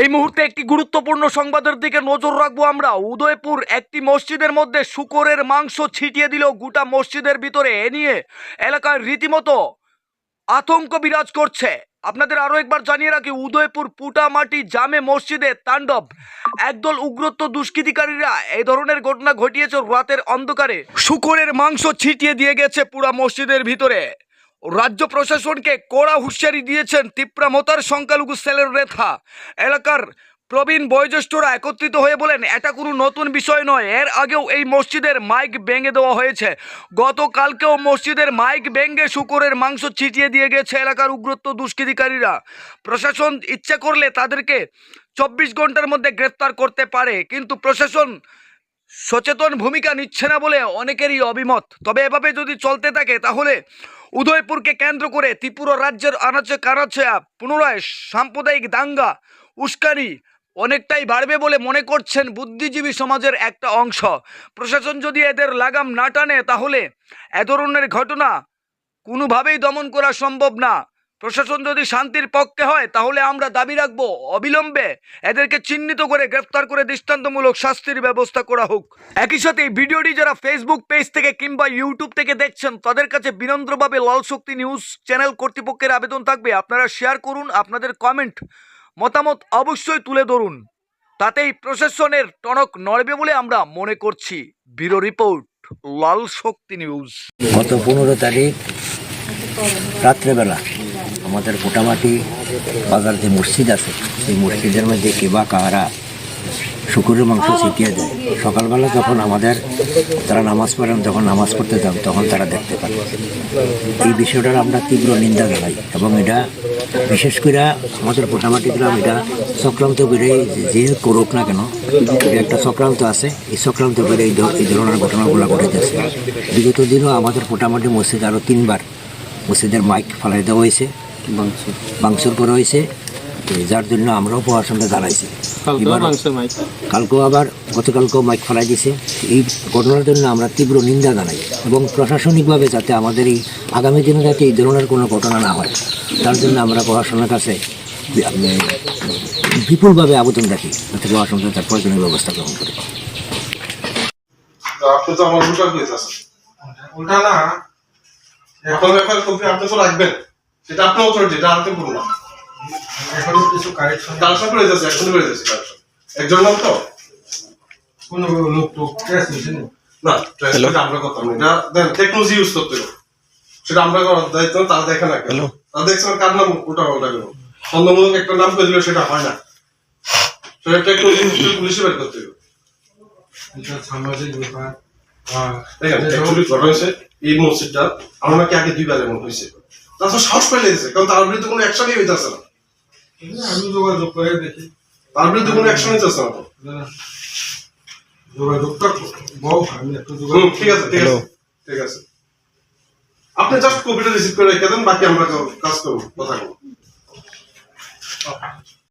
এই মুহূর্তে একটি গুরুত্বপূর্ণ সংবাদের দিকে নজর রাখব আমরা। উদয়পুর একটি মসজিদের মধ্যে শুকরের মাংস ছিটিয়ে দিল গোটা মসজিদের ভিতরে এ নিয়ে এলাকার রীতিমতো আতঙ্ক বিরাজ করছে। আপনাদের আরও একবার জানিয়ে রাখি, উদয়পুর পুটামাটি জামে মসজিদে তাণ্ডব। একদল উগ্রত্ব দুষ্কৃতিকারীরা এই ধরনের ঘটনা ঘটিয়েছে রাতের অন্ধকারে। শুকরের মাংস ছিটিয়ে দিয়ে গেছে পুরা মসজিদের ভিতরে। রাজ্য প্রশাসনকে কড়া হুঁশিয়ারি দিয়েছেন তিপ্রামতার সংখ্যালঘু সেলের রেথা। এলাকার প্রবীণ বয়োজ্যেষ্ঠরা একত্রিত হয়ে বলেন, এটা কোনো নতুন বিষয় নয়। এর আগেও এই মসজিদের মাইক ভেঙে দেওয়া হয়েছে। গতকালকেও মসজিদের মাইক ভেঙে শুকরের মাংস ছিটিয়ে দিয়ে গেছে এলাকার উগ্রত্ব দুষ্কৃতিকারীরা। প্রশাসন ইচ্ছে করলে তাদেরকে চব্বিশ ঘণ্টার মধ্যে গ্রেফতার করতে পারে, কিন্তু প্রশাসন সচেতন ভূমিকা নিচ্ছে না বলে অনেকেরই অভিমত। তবে এভাবে যদি চলতে থাকে, তাহলে উদয়পুরকে কেন্দ্র করে ত্রিপুরা রাজ্যের আনাচে কানাচে পুনরায় সাম্প্রদায়িক দাঙ্গা, উস্কানি অনেকটাই বাড়বে বলে মনে করছেন বুদ্ধিজীবী সমাজের একটা অংশ। প্রশাসন যদি এদের লাগাম না টানে তাহলে এ ধরনের ঘটনা কোনোভাবেই দমন করা সম্ভব না। প্রশাসন যদি শান্তির পক্ষে হয়, তাহলে আমরা দাবি রাখব অবিলম্বে এদেরকে চিহ্নিত করে গ্রেফতার করে দৃষ্টান্তমূলক শাস্তির ব্যবস্থা করা হোক। একই সাথে ভিডিওটি যারা ফেসবুক পেজ থেকে কিংবা ইউটিউব থেকে দেখছেন, তাদের কাছে বিনম্রভাবে লাল শক্তি নিউজ চ্যানেল কর্তৃপক্ষের আবেদন থাকবে। আপনারা শেয়ার করুন, আপনাদের কমেন্ট মতামত অবশ্যই তুলে ধরুন। তাতেই প্রশাসনের টনক নড়বে বলে আমরা মনে করছি। Bureau report, Lal Shakti news. গত পনেরো তারিখ রাত্রেবেলা আমাদের মোটামুটি বাজার যে মসজিদ আছে, সেই মসজিদের মধ্যে কে বা কাহারা শুকুরের মাংস ছিটিয়ে দেয়। সকালবেলা যখন আমাদের তারা নামাজ পড়েন, যখন নামাজ পড়তে যান, তখন তারা দেখতে পান এই বিষয়টার আমরা তীব্র নিন্দা জানাই এবং এটা বিশেষ করে আমাদের মোটামুটি গ্রাম, এটা চক্রান্ত করে যে করুক না কেন, এটা একটা চক্রান্ত আছে। এই চক্রান্ত করে এই ধরনের ঘটনাগুলো ঘটেছে। বিগত দিনও আমাদের মোটামুটি মসজিদ আরও তিনবার মসজিদের মাইক ফালাই দেওয়া হয়েছে বাংসুর করা হয়েছে। যার জন্য আমরাও প্রশাসনকে জানাইছি কালকেও আবার গতকালকেও মাইক ফেলাই দিয়েছে এই ঘটনার জন্য আমরা তীব্র নিন্দা জানাই এবং প্রশাসনিকভাবে যাতে আমাদের এই আগামী দিনে যাতে এই ধরনের কোনো ঘটনা না হয় তার জন্য আমরা প্রশাসনের কাছে বিপুলভাবে আবেদন রাখি যাতে প্রশাসন তার প্রয়োজনীয় ব্যবস্থা গ্রহণ করে। এখন ব্যাপার কপি আপনি তো রাখবেন। সেটা আপনার অথরিটি এটা আনতে করুন না। এখন কিছু কারেকশন কালেকশন করে যাচ্ছে এখন করে যাচ্ছে কালেকশন একজন নাম তো? কোন লোক তো ক্যাশ হয়েছে না। ট্রান্সলেট আমরা করতাম না এটা দেন টেকনোলজি ইউজ করতে হবে। সেটা আমরা করার দায়িত্ব তারা দেখে না কেন তারা দেখছেন কার নাম উল্টা পাল্টা গেল সন্দেহমূলক একটা নাম করে দিলে সেটা হয় না। সেটা টেকনোলজি ইউজ করে পুলিশে বের করতে হবে। এটা সামাজিক ব্যাপার। দেখেন ঘটনা হয়েছে এই মসজিদটা আমার নাকি আগে দুইবার এমন হয়েছে তারপর সাহস পাইলে দিয়েছে কারণ তার বিরুদ্ধে কোনো অ্যাকশনই হইতেছে না। আমি যোগাযোগ করে দেখি। তার বিরুদ্ধে কোনো অ্যাকশন হইতেছে না। তো যোগাযোগটা বহু আমি একটু যোগাযোগ ঠিক আছে ঠিক আছে। ঠিক আছে। আপনি জাস্ট কপিটা রিসিভ করে রেখে দেন বাকি আমরা কাজ করব কথা বলব।